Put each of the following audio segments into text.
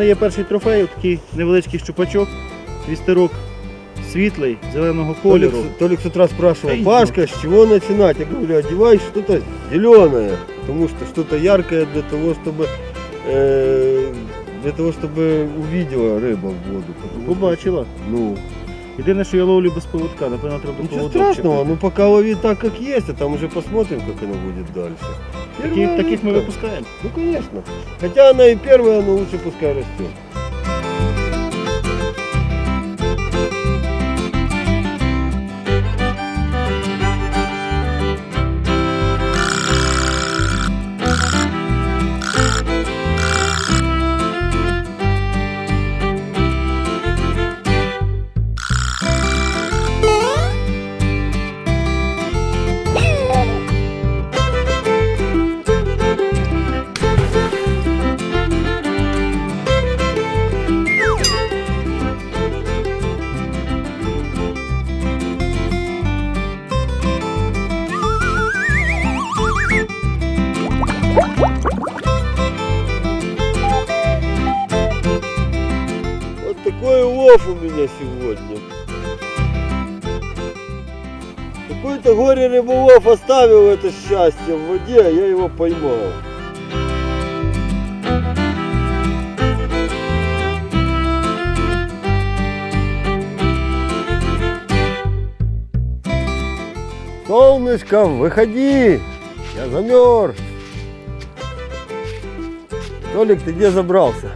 що, в мене є перший трофей, такий невеличкий щупачок, твістерок світлий, зеленого Толик, кольору. Толик с утра спрашивал, Эй, Пашка, с чего начинать? Я говорю, одевай что-то зеленое, потому что что-то яркое для того, чтобы э, для того, чтобы увидела рыба в воду. Потому что, Побачила. Ну, Єдине, що я ловлю без поводка, напевно, треба ничего поводок. страшного, ну пока лови так, как есть, а там уже посмотрим, как оно будет дальше. Таких, Первая таких ми рыбка. Ну, конечно. Хотя она и первая, но лучше пускай растет. Такой улов у меня сегодня. Какой-то горе рыболов оставил это счастье в воде, а я его поймал. Солнышко, выходи! Я замерз. Толик, ты где забрался?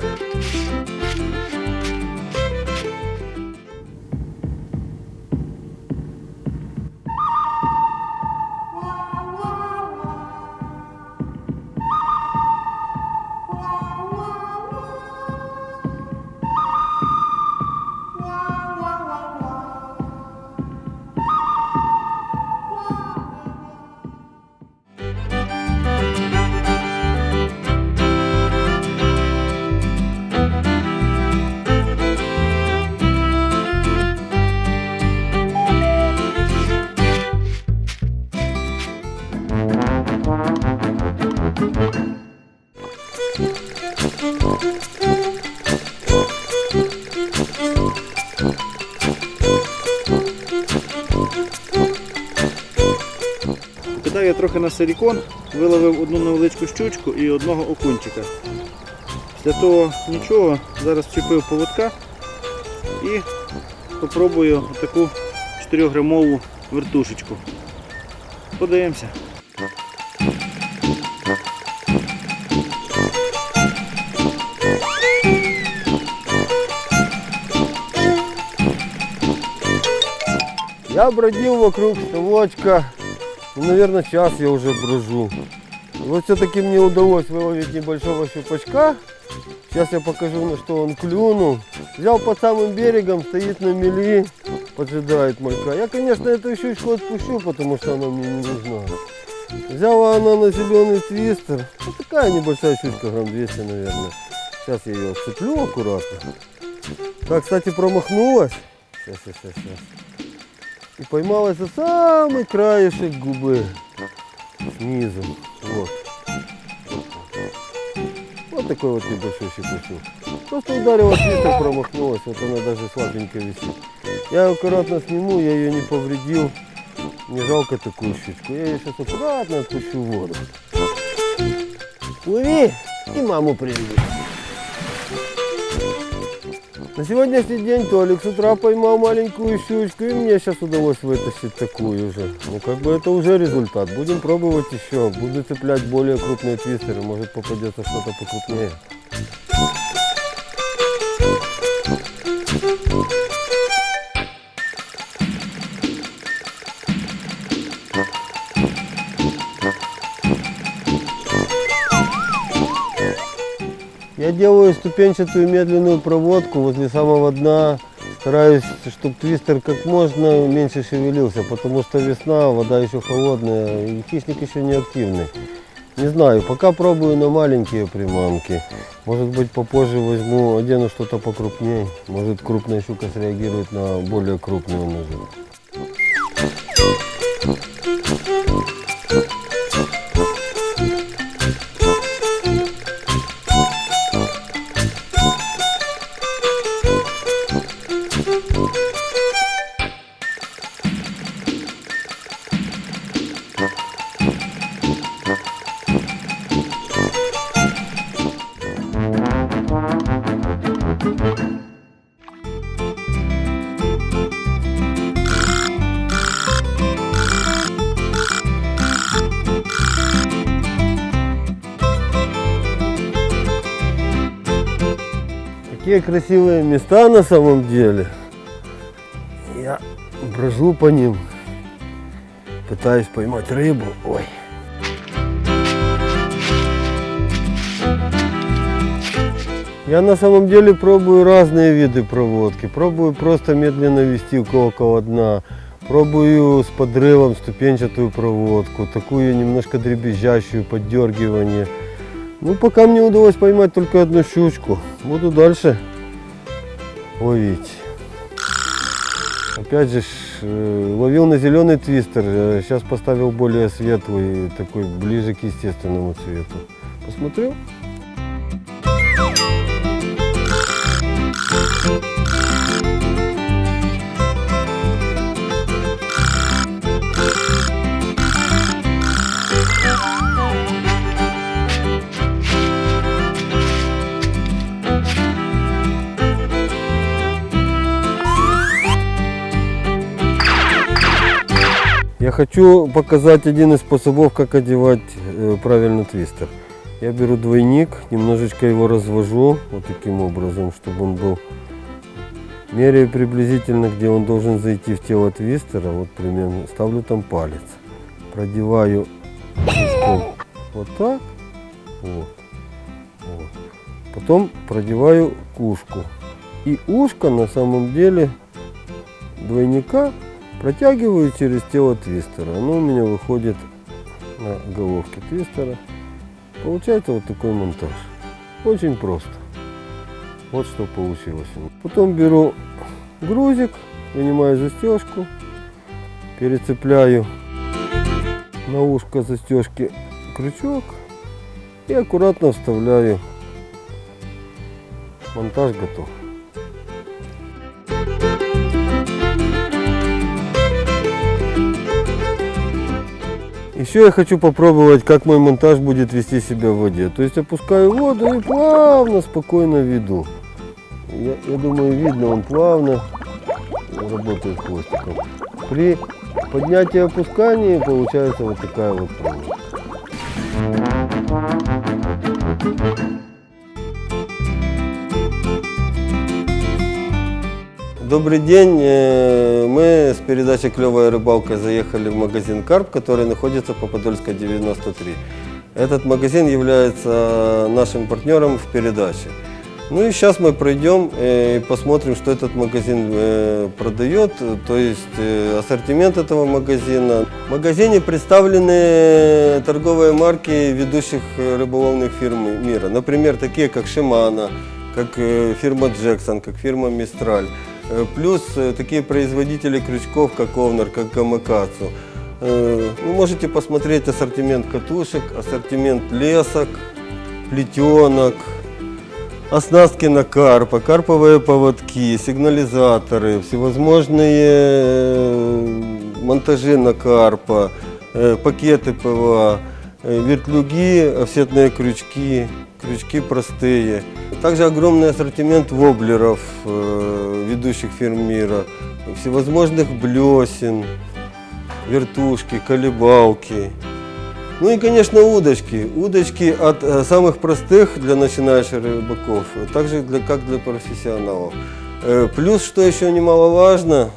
Кидаю я трохи на силікон, виловив одну невеличку щучку і одного окунчика. Після того нічого, зараз вчепив поводка і спробую таку 4-грамову вертушечку. Подивимося. Я бродил вокруг ставочка, ну, наверное, час я уже брожу. Вот все-таки мне удалось выловить небольшого щупачка. Сейчас я покажу, на что он клюнул. Взял под самым берегом, стоит на мели, поджидает малька. Я, конечно, эту щучку отпущу, потому что она мне не нужна. Взяла она на зеленый твистер. Ну, такая небольшая щучка, грамм 200, наверное. Сейчас я ее отцеплю аккуратно. Так, кстати, промахнулась. Сейчас, сейчас, сейчас. И поймалась за самый краешек губы. Снизу. Вот. Вот такой вот небольшой щепочок. Просто ударила твистер, промахнулась. Вот она даже слабенько висит. Я ее аккуратно сниму, я ее не повредил. Не жалко такую щучку. Я ее сейчас аккуратно отпущу в воду. Плыви и маму приведи. На сегодняшний день Толик с утра поймал маленькую щучку, и мне сейчас удалось вытащить такую же. Ну, как бы это уже результат. Будем пробовать еще. Буду цеплять более крупные твистеры. Может попадется что-то покрупнее. Делаю ступенчатую медленную проводку возле самого дна. Стараюсь, чтобы твистер как можно меньше шевелился, потому что весна, вода еще холодная, и хищник еще не активный. Не знаю, пока пробую на маленькие приманки. Может быть попозже возьму, одену что-то покрупнее. Может крупная щука среагирует на более крупную наживку. Такие красивые места на самом деле. Я брожу по ним, пытаюсь поймать рыбу. Ой. Я на самом деле пробую разные виды проводки. Пробую просто медленно вести около дна. Пробую с подрывом ступенчатую проводку, такую немножко дребезжащую, поддергивание. Ну, пока мне удалось поймать только одну щучку. Буду дальше ловить. Опять же, э, ловил на зеленый твистер. Сейчас поставил более светлый, такой ближе к естественному цвету. Посмотрел? Хочу показать один из способов, как одевать э, правильно твистер. Я беру двойник, немножечко его развожу вот таким образом, чтобы он был меряю приблизительно, где он должен зайти в тело твистера, вот примерно, ставлю там палец, продеваю вот так, вот, вот. потом продеваю ушку. И ушко на самом деле двойника протягиваю через тело твистера. Оно у меня выходит на головке твистера. Получается вот такой монтаж. Очень просто. Вот что получилось. Потом беру грузик, вынимаю застежку, перецепляю на ушко застежки крючок и аккуратно вставляю. Монтаж готов. Еще я хочу попробовать, как мой монтаж будет вести себя в воде. То есть опускаю воду и плавно, спокойно веду. Я, я думаю, видно, он плавно работает хвостиком. При поднятии и опускании получается вот такая вот проводка. Добрый день. Э, Мы с передачи «Клевая рыбалка» заехали в магазин «Карп», который находится по Подольска 93. Этот магазин является нашим партнером в передаче. Ну и сейчас мы пройдем э, и посмотрим, что этот магазин э, продает, то есть ассортимент этого магазина. В магазине представлены торговые марки ведущих рыболовных фирм мира. Например, такие как Shimano, как фирма Джексон, как фирма Мистраль. Э, Плюс э, такие производители крючков, как Овнер, как Камакацу. Э, Вы можете посмотреть ассортимент катушек, ассортимент лесок, плетенок, оснастки на карпа, карповые поводки, сигнализаторы, всевозможные монтажи на карпа, пакеты ПВА, вертлюги, офсетные крючки, крючки простые. Также огромный ассортимент воблеров э, ведущих фирм мира, всевозможных блесен, вертушки, колебалки. Ну и, конечно, удочки. Удочки от э, самых простых для начинающих рыбаков, также для, как для профессионалов. Э, плюс, что еще немаловажно,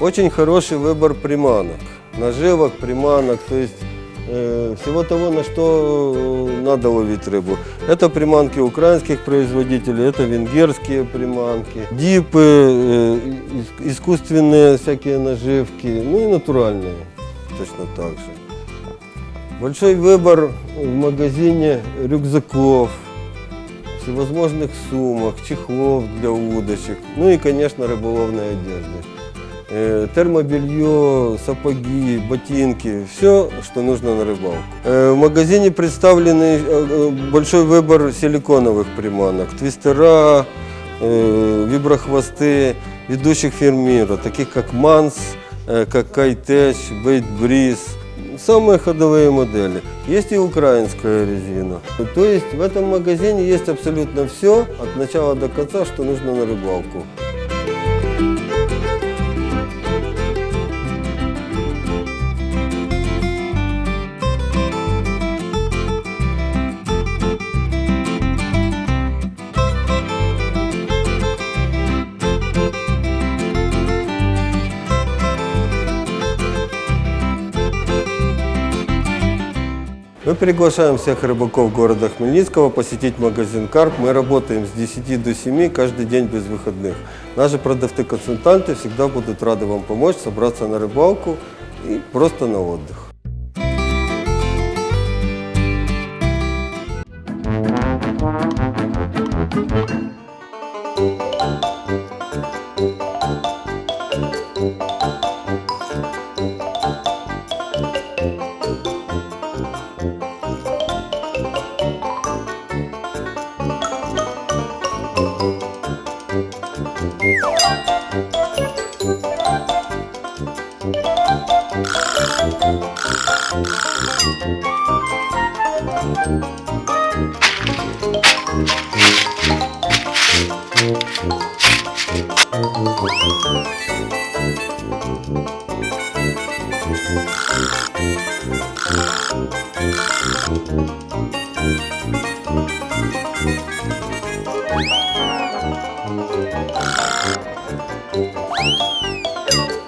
очень хороший выбор приманок. Наживок, приманок, то есть всего того, на что э, надо ловить рыбу. Это приманки украинских производителей, это венгерские приманки, дипы, э, ис- искусственные всякие наживки, ну и натуральные точно так же. Большой выбор в магазине рюкзаков, всевозможных сумок, чехлов для удочек, ну и, конечно, рыболовной одежды. Э, Термобелье, сапоги, ботинки, все, что нужно на рыбалку. Э, В магазине представлены э, большой выбор силиконовых приманок, твистера, виброхвосты, ведущих фирм мира, таких как Манс, как Кайтеч, Бейт Бриз. Самые ходовые модели. Есть и украинская резина. То есть в этом магазине есть абсолютно все от начала до конца, что нужно на рыбалку. приглашаем всех рыбаков города Хмельницкого посетить магазин «Карп». Мы работаем с 10 до 7 каждый день без выходных. Наши продавцы-консультанты всегда будут рады вам помочь собраться на рыбалку и просто на отдых.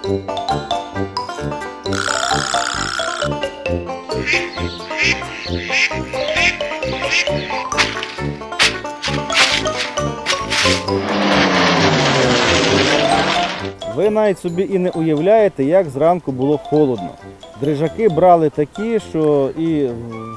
Ви навіть собі і не уявляєте, як зранку було холодно. Дрижаки брали такі, що і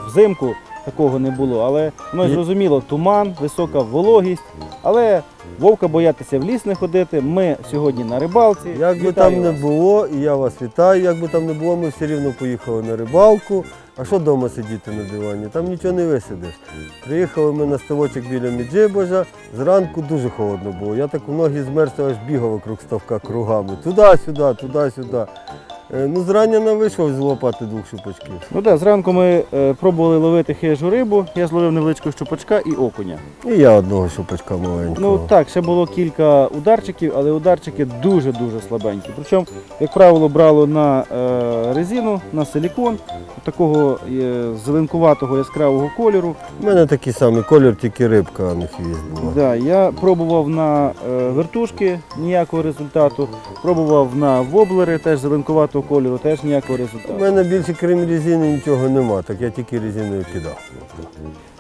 взимку такого не було. Але ну, зрозуміло, туман, висока вологість. Але вовка боятися в ліс не ходити. Ми сьогодні на рибалці. Як би Вітаю там не вас. було, і я вас вітаю, як би там не було, ми все рівно поїхали на рибалку. А що вдома сидіти на дивані? Там нічого не висидиш. Приїхали ми на ставочок біля Міджибожа. Зранку дуже холодно було. Я так у ноги змерзли, аж бігав вокруг ставка кругами. Туди-сюди, туди-сюди. Е, Ну, зрання нам вийшов злопати двох шупачків. Ну так, зранку ми е, пробували ловити хижу рибу. Я зловив невеличкого щупачка і окуня. І я одного шупачка маленького. Ну так, ще було кілька ударчиків, але ударчики дуже-дуже слабенькі. Причому, як правило, брало на е, резину, на силікон, такого е, зеленкуватого яскравого кольору. У мене такий самий колір, тільки рибка, а не хвіст була. Да, я пробував на е, вертушки, ніякого результату. Пробував на воблери, теж зеленкуватого кольору, теж ніякого У мене більше крім резини нічого нема, так я тільки резиною кидав.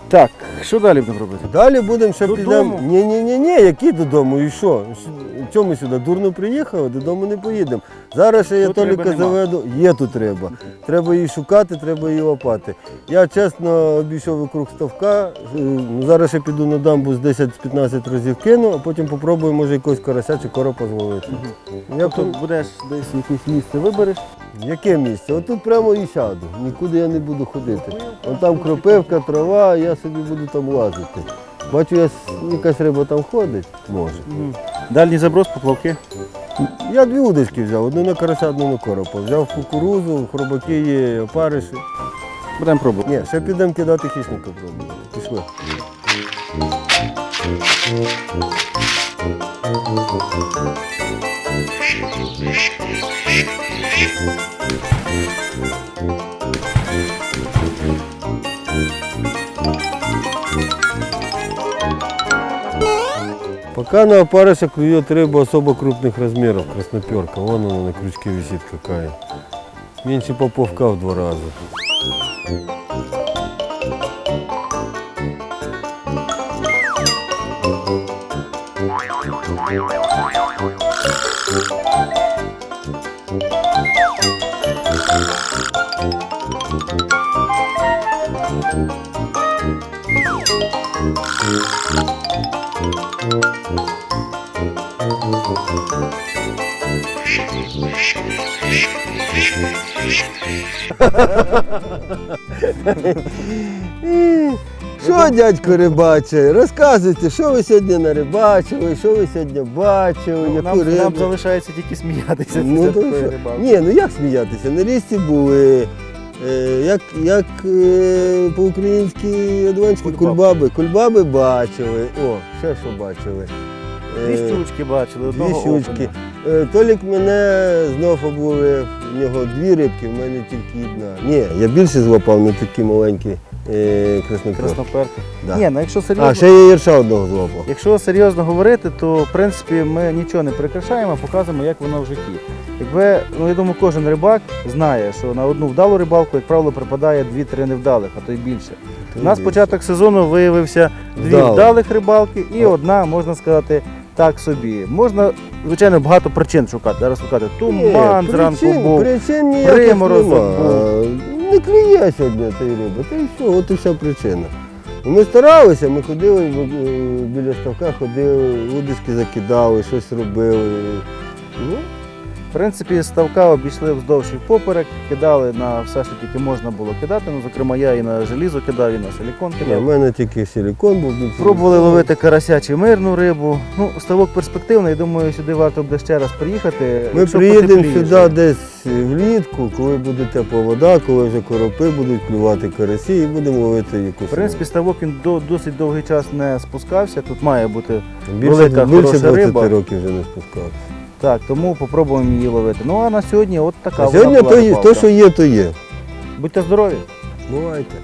Так, що далі будемо робити? Далі будемо ще підемо. Ні, ні, ні, ні, які додому? І що? Чому сюди? Дурно приїхали, додому не поїдемо. Зараз я Тут Толіка заведу. Є тут риба. Треба її шукати, треба її лопати. Я чесно обійшов вокруг ставка. е, Зараз ще піду на дамбу з 10-15 разів кину, а потім попробую, може, якогось карася чи коропа зловити. Як Тобто будеш десь якесь місце вибереш. Яке місце? Отут прямо і сяду. Нікуди я не буду ходити. Вон там кропивка, трава, я собі буду там лазити. Бачу, я, якась риба там ходить, може. Дальній заброс, поплавки. Я дві удочки взяв, одну на карася, одну на коропа. Взяв кукурузу, хробаки є, опариші. Будемо пробувати. Ні, ще підемо кидати хищника пробувати. Пішли. Пока Кана опарыша клюет рыбу особо крупных размеров, красноперка. Вон она на крючке висит какая. Меньше поповка в два раза. Thank you. Що, дядько рибаче? Розказуйте, що ви сьогодні нарибачили, що ви сьогодні бачили, Ну, яку нам, рибу? нам залишається тільки сміятися Ну, то що? Ні, ну як сміятися? На річці були. е, Як, як е, по-українськи одуванські Кульбаби. кульбаби. Кульбаби бачили. О, ще що бачили. Е, Дві щучки бачили, одного Дві щучки. окуня. Е, Толік мене знов були, в нього дві рибки, в мене тільки одна. Ні, я більше злопав, не такі маленькі е. Красноперки. Да. Ні, ну якщо серйозно, А, ще я єрша одного злопав. якщо серйозно говорити, то в принципі ми нічого не прикрашаємо, а показуємо, як воно в житті. Якби, ну я думаю, кожен рибак знає, що на одну вдалу рибалку, як правило, припадає 2-3 невдалих, а то й більше. У нас початок сезону виявився дві Вдалих. вдалих рибалки і одна, можна сказати, так собі. Можна, звичайно, багато причин шукати. Зараз шукати туман Ні, зранку причин, був. Причин ніяких приморозок нема. був. Не клює сьогодні цієї риби, та й все, от і вся причина. Ми старалися, ми ходили е, біля ставка, ходили, удочки закидали, щось робили. Ну, В принципі, ставка обійшли вздовж і поперек, кидали на все, що тільки можна було кидати. Ну, зокрема, я і на желізо кидав, і на силікон кидав. мене тільки силікон був. Пробували ловити карася чи мирну рибу. Ну, ставок перспективний, думаю, сюди варто буде ще раз приїхати. Ми якщо приїдемо сюди десь влітку, коли буде тепла вода, коли вже коропи будуть клювати карасі і будемо ловити якусь. В принципі, ставок він до, досить довгий час не спускався. Тут має бути більше, велика, більше хороша 20 риба. років вже не спускав. Так, тому попробуємо її ловити. Ну а на сьогодні от така. А вона Сьогодні то, є, то, що є, то є. Будьте здорові! Бувайте.